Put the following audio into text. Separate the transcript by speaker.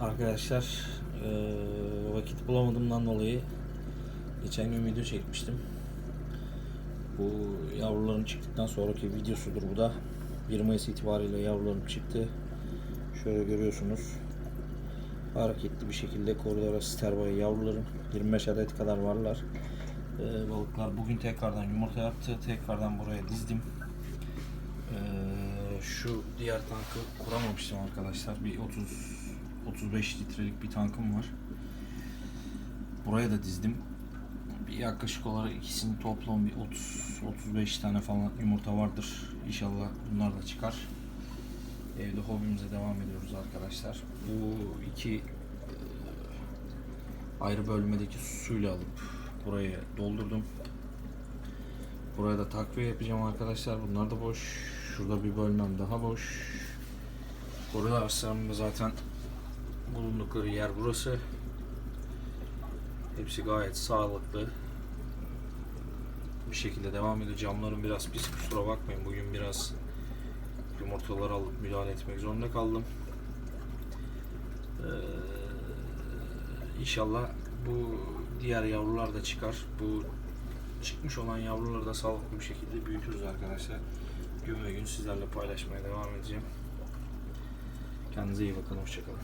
Speaker 1: Arkadaşlar eee, vakit bulamadığımdan dolayı geçen gün video çekmiştim. Bu yavruların çıktıktan sonraki videosudur bu da. 1 Mayıs itibariyle yavrularım çıktı. Şöyle görüyorsunuz. Hareketli bir şekilde koridora sterbayı yavrularım. 25 adet kadar varlar. Eee, balıklar bugün tekrardan yumurta yaptı. Tekrardan buraya dizdim. Eee, şu diğer tankı kuramamıştım arkadaşlar. Bir 30 35 litrelik bir tankım var. Buraya da dizdim. Bir yaklaşık olarak ikisinin toplam bir 30 35 tane falan yumurta vardır. İnşallah bunlar da çıkar. Evde hobimize devam ediyoruz arkadaşlar. Bu iki eee, ayrı bölmedeki suyla alıp buraya doldurdum. Buraya da takviye yapacağım arkadaşlar. Bunlar da boş. Şurada bir bölmem daha boş. Koridor arslarımda zaten bulundukları yer burası. Hepsi gayet sağlıklı. Bir şekilde devam ediyor. Camlarım biraz pis kusura bakmayın. Bugün biraz yumurtaları alıp müdahale etmek zorunda kaldım. Ee, inşallah bu diğer yavrular da çıkar. Bu çıkmış olan yavruları da sağlıklı bir şekilde büyütürüz arkadaşlar. Gün ve gün sizlerle paylaşmaya devam edeceğim. Kendinize iyi bakın. Hoşçakalın.